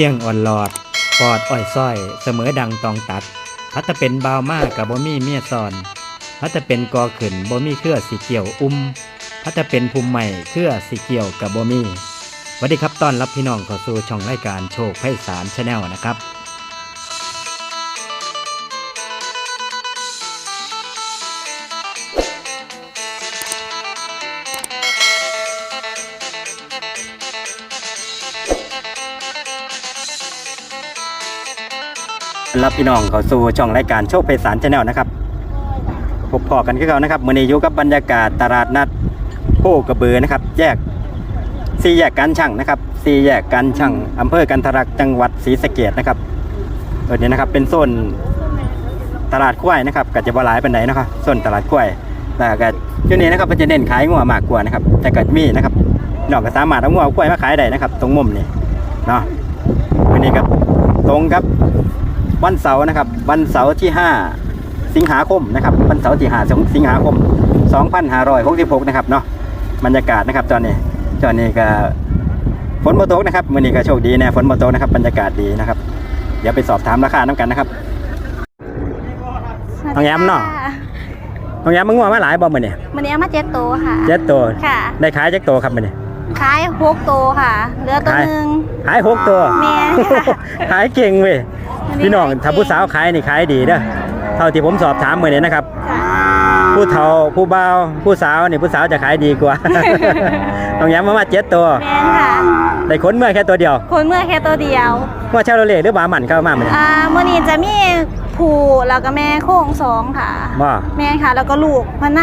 พียงอ่อนหลอดปอดอ้อยส้อย เสมอดังตองตัดพัตเป็นบาวมากกับบ่มีเมียซอนพัตเป็นกอขืนบ่มีเครือสีเกี่ยวอุ้มพัตเป็นภูมิใหม่เครือสีเกี่ยวกับบ่มีสวัสดีครับต้อนรับพี่น้องเข้าสู่ช่องรายการโชคไพศาลชาแนลนะครับ รับพี่น้องเข้าสู่ช่องรายการโชคไพศาลชาแนลนะครับพบพอกันคือเขานะครับมือนี้อยู่กับบรรยากาศตลาดนัดโคกระเบือนะครับ แยกสี่แยกการช่างนะครับสี่แยกการช่างอำเภอกันทรักจังหวัดศรีสะเกดนะครับเออเนี่ยนะครับเป็นโซนตลาดกล้วยนะครับก็จะบ่หลายปันไหนนะครับโซนตลาดกล้วยแล้วก็ที่นี้นะครับมันจะเน้นขายงัวมากกว่านะครับ แต่ก็มีนะครับน้องก็สามารถเอางัวกล้วยมาขายได้นะครับ ตรงมุมนี้เนาะวันนี้ครับตรงครับ วันเสาร์นะครับ วันเสาร์ที่ 5 สิงหาคมนะครับ วันเสาร์ที่5สิงหาคม 2566 นะครับเนาะบรรยากาศนะครับตอนนี้ตอนนี้ก็ฝนมาตกนะครับมื้อนี้ก็โชคดีนะฝนมาตกนะครับบรรยากาศดีนะครับ เดี๋ยวไปสอบถามราคาน้ำกันนะครับน้องแอมเนาะน้องยามมึงว่ามาหลายบ่มื้อนี้มันนี้เอามาเจ็ดโตวค่ะเจ็ดตัวค่ะ ได้ขายจักตัวครับมื้อนี้ขายหกโตวค่ะเหลือตัวขายหนึ่งขายหกตัวแม่ค่ะขายเก่งเว้ยวันนี้ พี่น้องขายเก่งถ้าผู้สาวขายนี่ขายดีเด้อเท่าที่ผมสอบถามมื้อนี้นะครับค่ะผู้เฒ่าผู้เบาวผู้สาวนี่ผู้สาวจะขายดีกว่า ต้องย้ำมาว่าเจ็ดตัวแม่นค่ะได้ขนเมื่อแค่ตัวเดียว คนเมื่อแค่ตัวเดียว ว่าเชาโรเล่หรือบาหมันเข้ามาเหมือนอ่ามื่อนี้จะมี ผูแล้วก็แม่โค้งสองค่ะว่าแม่ค่ะ แล้วก็ลูกพะน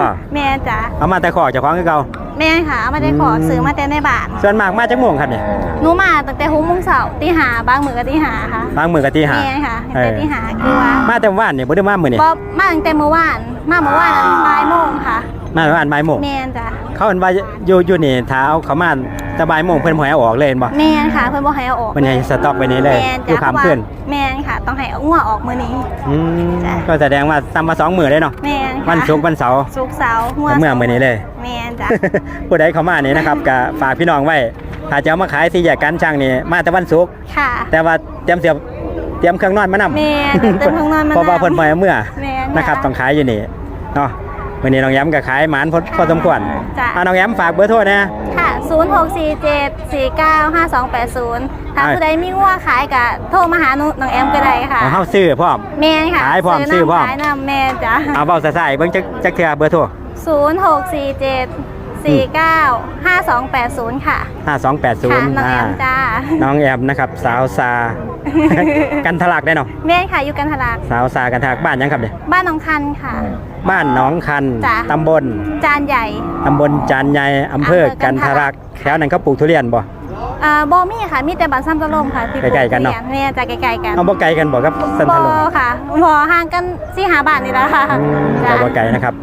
ว่าำแม่จ้ะเอามาแต่ขอเจากของคือเก่า แม่ค่ะเอามาได้ขอซื้อมาแต่ในบ้านส่วนมากมาจากโม่วงครับเนี่ยหนูมาตั้งแต่หกโมงเสาร์ตีหาบางมือก็ตีหาค่ะบางมือกับที่หาแม่ค่ะเอแต่อตีหาคือว่ามาแต่ว่านเนี่ยบ่ได้มามือนี่บมาตั้งแต่เมื่อวานมาเมื่อวานบ่ายโมงค่ะ มาแต่ว่านบ่ายโมงแม่นจ้ะเขาเห็นว่าอยู่อยู่นี่ถ้าเอาเขามาแต่บ่ายโมงเพิ่นบ่ให้เอาออกเลยเห็นบ่แม่นค่ะเพิ่นบ่ให้เอาออกเพิ่นให้สต็อกไว้นี่เลยแม่นอยู่จ้ะข้ามขึ้นแม่นค่ะ ต้องให้เอางัวออกมื้อนี้ อืมจ้ะ ก็แสดงว่าซ้ำมาสองมื้อเลยเนาะแม่นค่ะวันศุกร์วันเสาร์ศุกร์เสาร์งัวเมื่อมื้อนี้เลย แม่นจ้ะ ผู้ใดเข้ามานี่นะครับก็ฝากพี่น้องไว้ถ้าจะเอามาขายสี่แยกกันช่างนี่มาแต่วันศุกร์ค่ะแต่ว่าเตรียมเสียบเตรียมเครื่องนอนมานำแม่นเติมข้างนอนมาเพราะว่าเพิ่นบ่ให้เอาเมื่อแม่นนะครับต้องขายอยู่นี่เนาะ วันนี้น้องย้ำก็ขายหมานพอพอสมควรจ้ะ อะน้องย้ำฝากเบอร์โทรนะ ค่ะ 0647495280 ถ้าอ่าผู้ใดมีงัวขายก็โทรมาหาหนูน้องแอมก็ได้ค่ะเอาเฮาซื้อพร้อม แม่นค่ะขายพร้อมซื้อพร้อม ขายนำแม่นจ้ะเอาเบาใส่ๆเบิ่งจักจักเทื่อเบอร์โทร 0647495280 ค่ะ ค่ะน้อง5280แอมจ้าน้องแอมนะครับ สาวซา กันทะลักได้เนาะแม่นค่ะอยู่กันทะลัก สาวซากันทะลักบ้านยังครับเนี่ยบ้านหนองคันค่ะ บ้านหนองคันจ้ะ ตำบลจานใหญ่ ตำบลจานใหญ่อำเภออำเภอกักันนททะะลัลักกแถวนั้นเขาปลูกทุเรียนบ่อ่าบอมี่ค่ะ มีแต่บ้านซ้ำตะลมค่ะที่ปลูใกล้ๆกันเนาะทุรียเนี่ยจะใกล้ๆกันเอาบ่ไกลกันบ่ครับสันบทะอลุงค่ะบอห่างกันสี่หาบาทนี่ละค่ะอืมจ้ะก็บ่ไกลนะครับ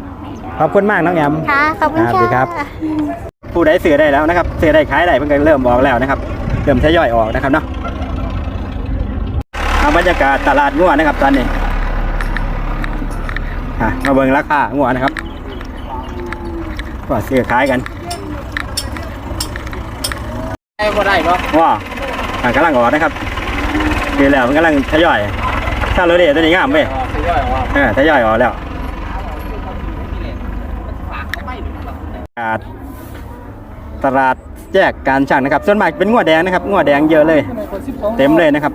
ขอบคุณมากน้องแอมค่ะขอบคุณครับสวัสดีครัค่ะบผู้ใดซื้อได้แล้วนะครับซื้อได้ขายได้เพิ่นก็เริ่มออกแล้วนะครับ เริ่มทยอยออกนะครับเนาะเอาบรรยากาศตลาดงัวนะครับตอนนี้อะมาเบิ่งราคางัวนะครับว่าซื้อขายกันได้บ่ได้เนาะว้าอะกำลังออกนะครับดีแล้วมันกำลังทยอยถ้าโรเดตัวนี้งามเว้ยซื้อได้ว่าเออทยอยออกแล้ว ฝากเขาไม่หรือาตลาดตลาดแยกการช่างนะครับ ส่วนมากเป็นงวดแดงนะครับงวดแดงเยอะเลย เต็มเลยนะครับ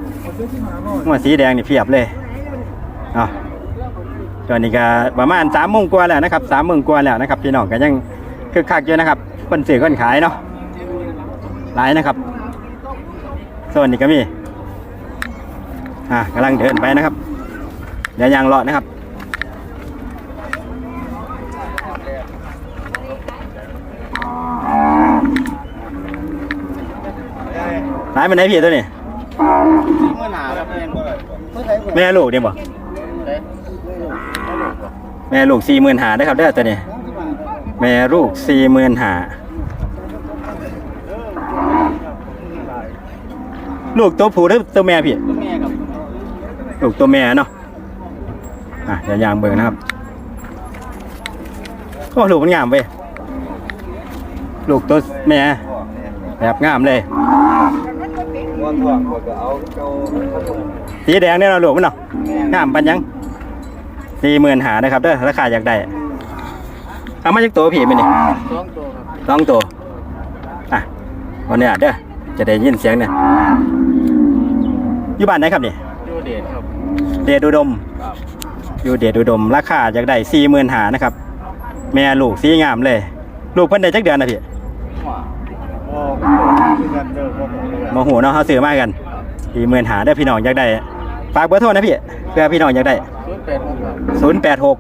งวดสีแดงนี่เพียบเลยเนาะตอนนี้ก็ประมาณสามโมงกว่าแล้วนะครับสามโมงกว่าแล้วนะครับพี่น้องก็ยังคึกคักอยู่นะครับคนซื้อคนขายเนาะหลายนะครับส่วนนี้ก็มีอะกำลังเดินไปนะครับเดี๋ยวยางเลาะนะครับายมันไหนพี่ตัวนี้เมื่อหนาแล้วเพื่เมื่อไหร่แม่ลูกเดียวบ่แม่ลูกสี่หมื่นหาได้ครับได้อตัวนี้ แม่ลูกสี่หมื่นหาลูกตัวผู้หรือตัวแม่พี่ แม่กับลูกตัวแม่เนาะ อะเดี๋ยวยางเบิ่งนะครับโอ้ลูกมันงามเว้ยลูกตัวแม่แบบงามเลย ว่าถ่วงกดก็เอาเจ้าสีแดงเนี่ยเราะลูกมันเนาะงามปันยังสี่หมื่นหานะครับเด้อราคาอยากได้เอามาจากตัวผีไหมนี่สองตัวครับสองตัวอะวันนี้เด้อจะได้ยินเสียงเนี่ยอยู่บ้านไหนครับนี่ยูเดชครับเดชอุดมครับอยู่เดชอุดมราคาอยากได้สี่หมื่นหานะครับ แม่ลูกสีงามเลย ลูกเพิ่นได้จักเดือนนะพี่ว่า โอ้คือกันเด้อพ่อผมเลยโหเนาะเขาซื้อมากันสี่หมื่นหาได้อพี่น้องอยากได้ฝากเบอร์โทรนะพี่เพื่อพี่น้องอยากได้ศูนย์แปดหก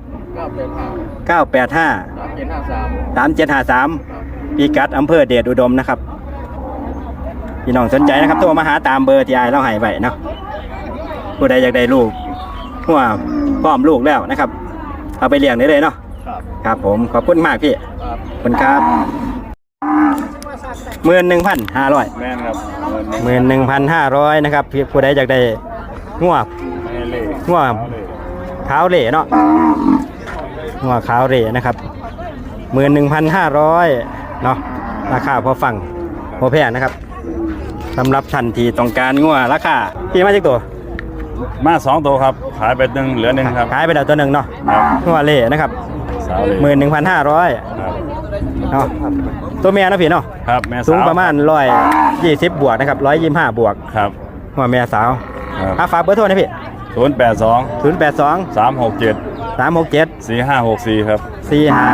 เก้าแปดห้าสามเจ็ดห้าสามปีกัดอำเภอเดชอุดมนะครับ พี่น้องสนใจนะครับโทรมาหาตามเบอร์ที่ไอเราให้ไว้เนาะผู้ใดอยากได้ลูกหัวพร้อมลูกแล้วนะครับ เอาไปเลี้ยงได้เลยเนาะครับผมขอบคุณมากพี่ครับขอบคุณครับ หมื่นหนึ่งพันห้าร้อยแม่นครับหมื่นหนึ่งพันห้าร้อยนะครับพี่ผู้ใดอยากได้หัวแม่เล่หัวขาวเหล่เนาะหัวขาวเหล่นะครับหมื่นหนึ่งพันห้าร้อยเนาะราคาพอฟังพอแพงนะครับสำหรับท่านที่ต้องการงัวราคาพี่มาจากตัวมาสองตัวครับขายไปหนึ่งเหลือหนึ่งครับขายไปแล้วตัวหนึ่งเนาะครับงัวเหล่นะครับสาวเลยหมื่นหนึ่งพันห้าร้อยครับเนาะ ตัวเมียเนาะพี่เนาะครับแม่สาวสูงประมาณร้อยยี่สิบบวกนะครับร้อยยี่ห้าบวกครับหัวเมียสาวครับอาฝากเบอร์โทรนะพี่ศูนย์แปดสองศูนย์แปดสองสามหกเจ็ดสามหกเจ็ดสี่ห้าหกสี่ครับสี่ห้า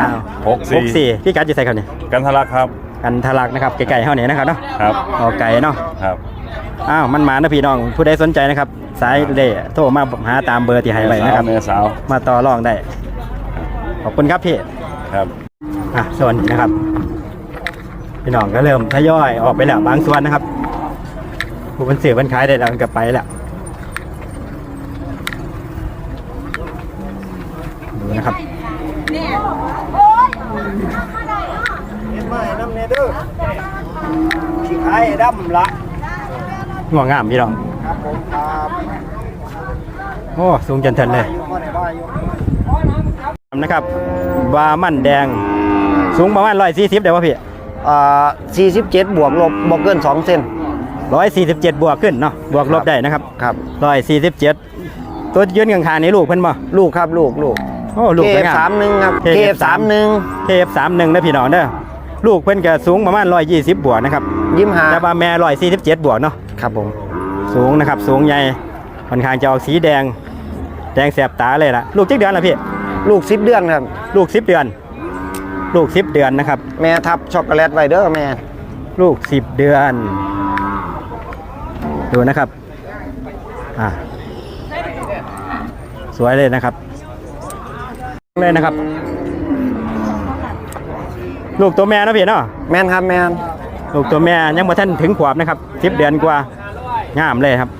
หกสี่หกสี่พี่กัดจะใส่เขาเนี่ยกันทะลักครับกันทะลักนะครับไก่ๆเท่านี้นะครับเนาะครับเอาไก่เนาะครับอ้าวมันมานะพี่น้องผู้ใดสนใจนะครับสายเล่โทรมาหาตามเบอร์ที่ให้ไว้นะครับแม่สาวมาต่อรองได้ ขอบคุณครับพี่ครับอะส่วนนี้นะครับ พี่น้องก็เริ่มทยอยออกไปแล้วบางส่วนนะครับผู้เป็นสื่อเป็นขายได้แล้วมันก็ไปแล้วดูนะครับไม่น้ำเนเด้อขี้ไข่ดำละง่วงงามพี่น้องครับผมครับโอ้สูงจนเทินเลยอยู่มาในบ้านอยู่นะครับวามันแดง สูงประมาณร้อยสี่สิบเดี๋ยววะพี่อ่า 47 บวกลบบวกเกิน 2 เซนร้อยสี่สิบเจ็ดบวกขึ้นเนาะบวกลบได้นะครับครับร้อยสี่สิบเจ็ดตัวยืนข้างๆนี่ลูกเพิ่นบ่ลูกครับลูกลูกโอ้ลูกเคสวยงามสามหนึ่งครับเคเคฟสามสามหนึ่งเคฟสามหนึ่งนะพี่น้องเด้อลูกเพิ่นก็สูงประมาณร้อยยี่สิบบวกนะครับยิ้มหาแต่ว่าแม่ร้อยสี่สิบเจ็ดบวกเนาะครับผมสูงนะครับสูงใหญ่ค่อนข้างจะออกสีแดง แดงแสบตาเลยล่ะ ลูกจักเดือนละพี่ ลูกสิบเดือนครับ ลูกสิบเดือน ลูกสิบเดือนนะครับ แม่ทับช็อกโกแลตไว้เด้อแม่ ลูกสิบเดือน ดูนะครับอ่าสวยเลยนะครับเลยนะครับ ลูกตัวแม่เนาะพี่เนาะแม่นครับแม่นลูกตัวแม่ยังบ่ทันถึงขวบนะครับสิบเดือนกว่างามเลยครับ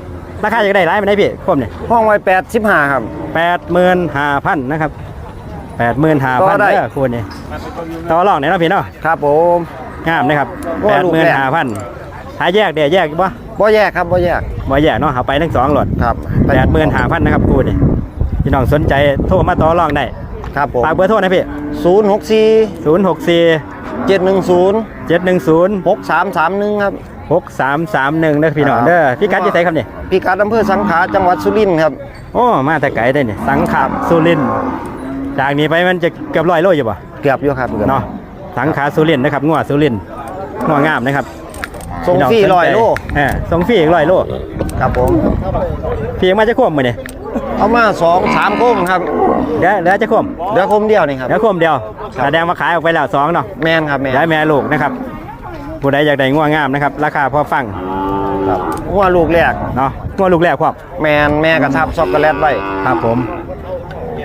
ราคาจะได้ร้ายไหมได้พี่คมเนี่ยห้องไว้แปดสิบห้าครับแปดหมื่นห้าพันนะครับ แปดหมื่นห้าต่พันอได้ เด้อคุณนี่ต่อรองเนี่ยเนาะพี่เนาะครับผมงามนะครับว่าแปดลูหกมื่นแรกห้าพันหาแยกเดี๋ยวแยกบ่บ่แยกครับบ่แยกบ่แยกเนาะเอาไปทั้งสองหลอดครับแปดหมื่นห้าพันนะครับคุณนี่พี่น้องสนใจโทรมาต่อรองได้ครับผมฝากเบอร์โทรนะพี่ศูนย์หกสี่ศูนย์หกสี่เจ็ดหนึ่งศูนย์เจ็ดหนึ่งศูนย์หกสามสามหนึ่งครับ หกสามสามหนึ่งเด้อพี่น้องเด้อพี่กัดจะใส่ครับนี่พี่กัดอำเภอสังขลาจังหวัดสุรินทร์ครับ โอ้ มาแต่ไกลได้เนี่ยสังขารสุรินทร์ จากนี้ไปมันจะเกือบร้อยโลอยู่ป่ะเกือบอยู่ครับเกือบเนาะสังขารสุรินทร์นะครับงัวสุรินทร์งัวงามนะครับส่งฟรีพี่น้ร้อยสนใจโลเออส่งฟรีอีกร้อยโลครับผมพี่มาจะควบมือนี่เอามาสองสามโค้งครับเดี๋ยวเดี๋ยวจะควบเดี๋ยวคมเดียวนี่ครับเดี๋ยวควบเดียวครับแสดงมาขายออกไปแล้วสองเนาะแมนครับแมนได้แม่ลูกนะครับผู้ใดอยากได้งัวงามนะครับ ราคาพอฟังครับว่าลูกแรกเนาะงัวลูกแรกควบแมนแม่กระทับช็อกโกแลตไว้ครับผม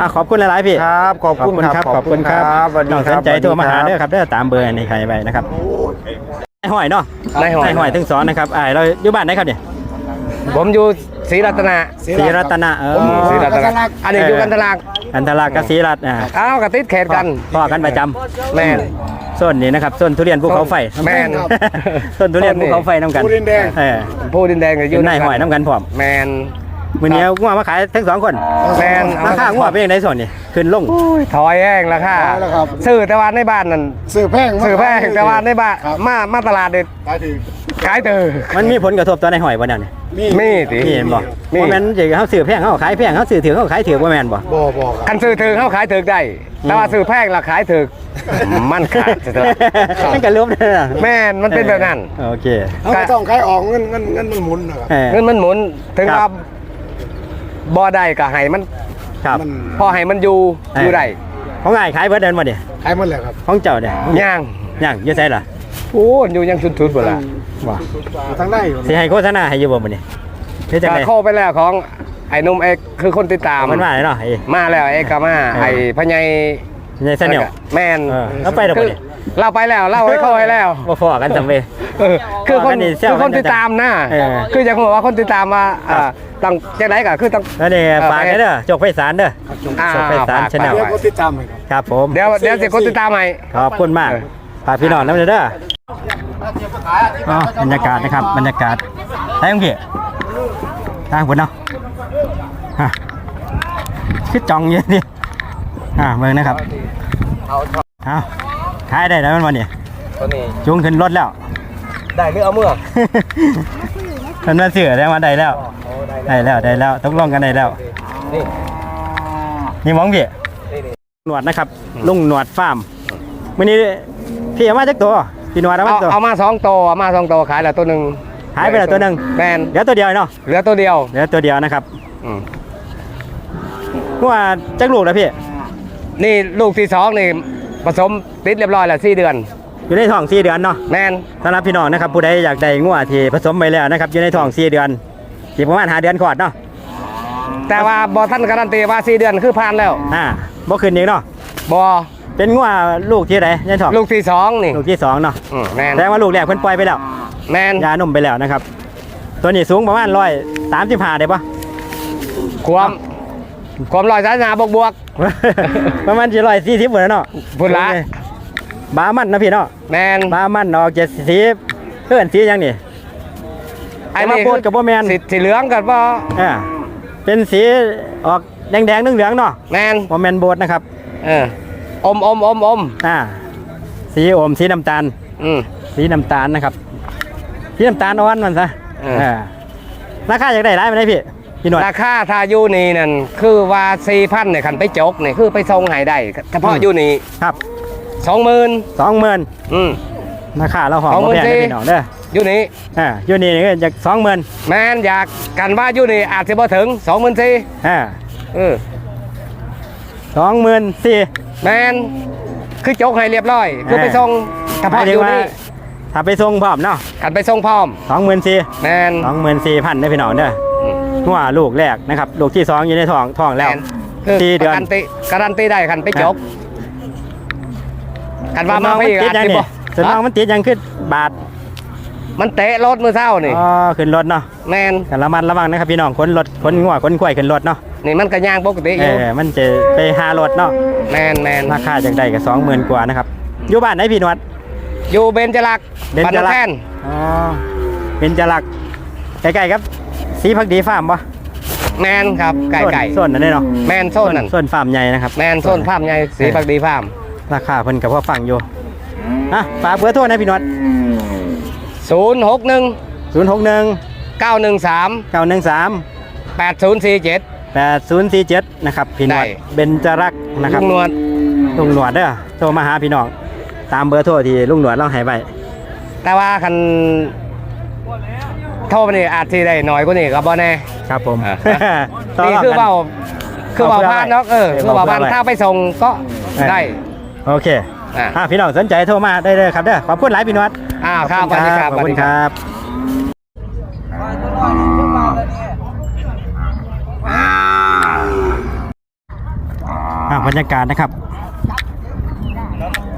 อะขอบคุณหลายๆพี่ครับ ขอบคุณครับ ขอบคุณครับสวัสดีน้องคสรันบใจโทรมาหาสวัสเด้ดีอครับเด้อตามเบอร์ในใครไปนะครับไอ้หอยเนาะนายหอยไอ้หอยถึงสอนนะครับอ่าเราอยู่บ้านไหนครับเนี่ยผมอยู่ศรีรัตนะศรีรัตนะเออศรีรัตนะอันนี้อยู่กันตลาดอันตรากบศรีรัตน์อ่าอ้าวกระติดเขตกันพ่อกันประจแม่นำส้นนี้นะครับส้นทุเรียนภูเขาไฟแม่นส้นทุเรียนภูเขาไฟน้ำกันภูดินแดง เออผู้ดินแดงก็ออยู่ยู่ในหอยน้ำกันพร้อม แมน มื้อนี้เอางัวมาขายทั้งสองคนแมนราคางัวเป็นยังไงส่วนนี่ขึ้นลงถอยแห้งราคาถอยแล้วครับซื้อแต่ว่าในบ้านนั่นสื่อแพงซื้อแพงแต่ว่าในบ้านมามาตลาดเด็ดขายถึงขายถือมันมีผลกระทบต่อในหอยบ่เนี่ยมีตินี่เห็นบ่มีบ่แม่นสิเฮาซื้อแพงเฮาขายแพงเฮาซื้อถือเฮาขายถือบ่แม่นบ่บ่บ่ครับคันซื้อถือเขาขายถือได้ แต่ว่าซื้อแพงราขายถือมันขาดจะเถอะมันก็ลบนั่นน่ะแม่นมันเป็นแบบนั้นโอเคเขาก็ต้องขายออกเงินเงินเงินมันหมุนนะครับเออเงินมันหมุนถึงครัว่า บบ่ได้ก็ให้มันครับ มันพอให้มันอยู่เอออยู่ได้ของง่ายขายเบิดเดินบ่เนี่ยขายหมดแล้วครับของเจ้าเนี่ยย่างย่างอยู่ไสล่ะโอ้อยู่ยังชุดๆบ่ล่ะบ่อยู่ทางได้อยู่สิให้โฆษณาให้อยู่บ่มื้อนี้เฮ็ดจังก็ได๋เข้าไปแล้วของไอ้หนุ่มเอกคือคนติดตามมันมาเลยเนาะไอ้ มาแล้วเอกก็มาเออ ไอ้พญายในเสนียวแม่นเออแล้วไปเดี๋ยวคือบ่เนี่ย เราไปแล้วเล่าให้เข้าให้แล้วบ่ฟอกันจำเว้ยเออคือคนว่ากันนี่แซวคือคนกันติดตามนะเออคืออยากบอกว่าคนติดตามมาอ่าต้องจังไหนก็คือต้องแล้วนี่เออฝากไปให้เด้อจกไฟสารเด้ออ่าจกไฟสารฝากชาแนลเดี๋ยวก็ติดตามให้ครับครับผมเดี๋ยวเดี๋ยวสิคนติดตามให้ขอบคุณมากเออฝากพี่น้องน้ำเด้ออ๋อบรรยากาศนะครับบรรยากาศได้ยังพี่ทางผลเนาะฮะคือจองเยอะดิอ่าเบิ่งนะครับเอา ขายได้แล้วมันวันนี้ตัวนี้จูงขึ้นรถแล้ว ได้หรือเอาเมื่อมันมาเสือได้มาได้แล้วได้แล้วได้แล้วตกลงกันได้แล้ว นี่นี่มองพี่นี่นี่หนวดนะครับ ลุงหนวดฟาร์มวันนี้พี่เอามาจากตัวพี่หนวดเอามาเอาตัวเอามาสองตัวเอามาสองตัวขายแล้วตัวหนึ่งหายไปแล้วตัวหนึ่งแมนเหลือตัวเดียวเนาะเหลือตัวเดียวเหลือตัวเดียวนะครับอืมว่าจักลูกแล้วพี่นี่ลูกที่สองนี่ ผสมติดเรียบร้อยแล้วสี่เดือน อยู่ในท้องสี่เดือนเนาะแมนสำหรับพี่น้องนะครับผู้ใดอยากได้งัวที่ผสมไปแล้วนะครับอยู่ในท้องสี่เดือนที่ประมาณหาเดือนขอดเนาะแต่ว่าบอท่านการันตีว่าสี่เดือนคือผ่านแล้วอ่าบ่ขึ้นอีกเนาะบอเป็นงัวลูกที่ไหนในท้องลูกที่สองนี่ลูกที่สองเนาะอืมแมนแสดงว่าลูกแรกเพิ่นปล่อยไปแล้วแมนยานมไปแล้วนะครับ ตัวนี้สูงประมาณร้อยสามสิบห้าได้ปะความ ความลอยสายนาบวกบวกประมาณสี่ร้อยสี่สิบหมดแล้วเนาะพุ่นละบามันนะพี่เนาะแมนบามันออกเจ็ดสิบเพื่อนสีอย่างนี้ไอ้แต่นี่ว่าโพดกับบ่แมนสีสีเหลืองกับบ่อ่าเป็นสีออกแดงแดงๆเหลืองๆเนาะแมนบ่แมนโบดนะครับเอออมอมอมอมอ่าสีอมสีน้ำตาลอืมสีน้ำตาลนะครับสีน้ำตาลอ่อนมันซะเอออ่าราคาอยากได้ร้ายไหมได้พี่ พี่หนวดราคาทายูนี่นั่นคือว่าสี่พันเนี่ยคันไปจกเนี่ยคือไปทรงให้ได้เฉพาะอืมยูนี่ครับสองหมื่นสองหมื่นอืม ราคาเราหอมสองหมื่บ่นแพงสี่นะพี่น้องเด้อยูนี่อ่าอยู่นี่ก็จากสองหมื่นแมนอยากกันว่ายูนี่อาจจะบ่ถึงสองหมื่นสี่อ่าเออสองหมื่นสี่ แมนคือจกให้เรียบร้อย คือไปทรงเฉพาะยูนี่ถ้าไปส่งพร้อมเนาะกันไปทรงพร้อมสองหมื่นสี่แมนสองหมื่นสี่พันได้อพี่น้องเด้ออืม หัวลูกแรกนะครับลูกที่สองอยู่ในท้องท้องแล้วแม่นคือสี่เดือนการันตีการันตีได้คันไปจกกันว่ามาน้องไปมันอีกติดอาจยังจะนี่บ่ส่วนน้องมันติดยังขึ้นบาท มันเตะรถมือเศร้านี่อ๋อขึ้นรถเนาะแมนแต่ระมัดระวังนะครับพี่น้องคนรถคนงัวคนควายขึ้นรถเนาะนี่มันก็ย่างปกติอเอยู่อมันจะไปหารถเนาะแมนแมนราคาจากได้กับสองหมื่นกว่านะครับอยู่บ้านไหนพี่นวดอยู่เบญจรักษ์เบญจรักษ์บ้านนกแท่นอ๋อเป็นจรักใกล้ๆครับ สีพักดีฟาร์มปะแมนครับไก่ไก่ส่วนนั่นเด้เนาะแมนโซนนั่นส่วนฟาร์มใหญ่นะครับแมนโซนภาพใหญ่สีปักดีภาพราคาเพิ่นกับพ่อฟังอยู่อะฝากเบอร์โทรนะพี่นวดศูนย์หกหนึ่ง0 6 1เก้าหนึ่งสาม9 1 3แปดศูนย์สี่เจ็ด8 0 4 7นะครับพี่นวได้ดเบญจรักษ์นะครับลุงนวลลุงหนวดเด้อโทรมาหาพี่น้องตามเบอร์โทรที่ลุงหนวดเราให้ไว้แต่ว่าคัน โทษนี่อาจที่ได้น้อยกว่านี้ก็บ่แน่ ครับผมอะ ต่นี่รบ คือกันเบาคือเบาเอาเพื่อพานเนาะเออไว้คือเบาพานเอาเพื่อไว้ถ้าไปส่งก็เออได้ โอเคอะ อะพี่น้องสนใจโทรมาได้เลยครับเด้อขอบคุณหลายพี่นวดอ้าวครับสวัสดีครับขอบคุณครับ อะบรรยากาศนะครับ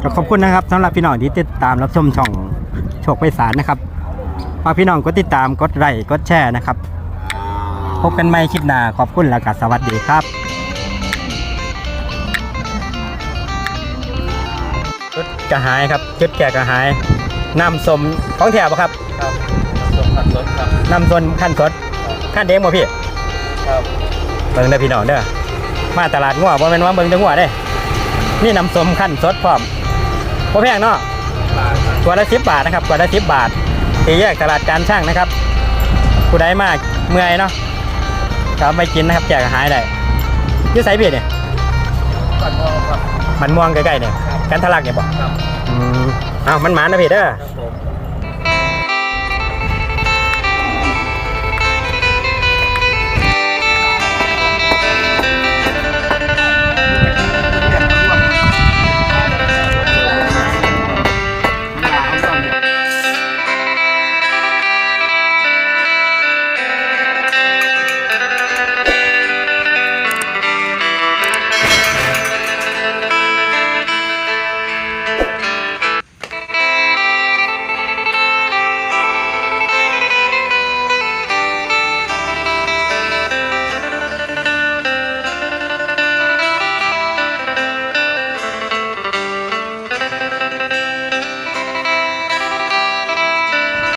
ก็ขอบคุณนะครับสำหรับพี่น้องที่ติดตามรับชมช่องโชคไปสารนะครับ ฝากพี่น้องกดติดตามกดไลค์กดแชร์นะครับ พบกันใหม่คลิปหน้าขอบคุณแล้วก็สวัสดีครับจุดกระหายครับจุดแก่กระหายน้ำสมของแถบครับครับสมผักสดครับน้ำสนขั้นสดขั้นเด้งบ่พี่ครับเบิ่งเด้อพี่น้องเด้อมาตลาดงัวบ่แม่นว่าเบิ่งแต่งัวเด้นี่น้ำส้มขั้นสดพร้อมบ่แพงเนาะตัวละ10บาทนะครับตัวละ10บาท สี่แยกตลาดการช่างนะครับผู้ใดมากเมื่อยเนาะก็เอาไปกินนะครับแจกอาหารได้อยี่ไสเบียดเนี่ยก่อนมองครับมันม่วงใกล้ๆเนี่ยกันทะลักเนี่ยบอกครับอืมอ้าวมันหมานะเพียเด้อครับผม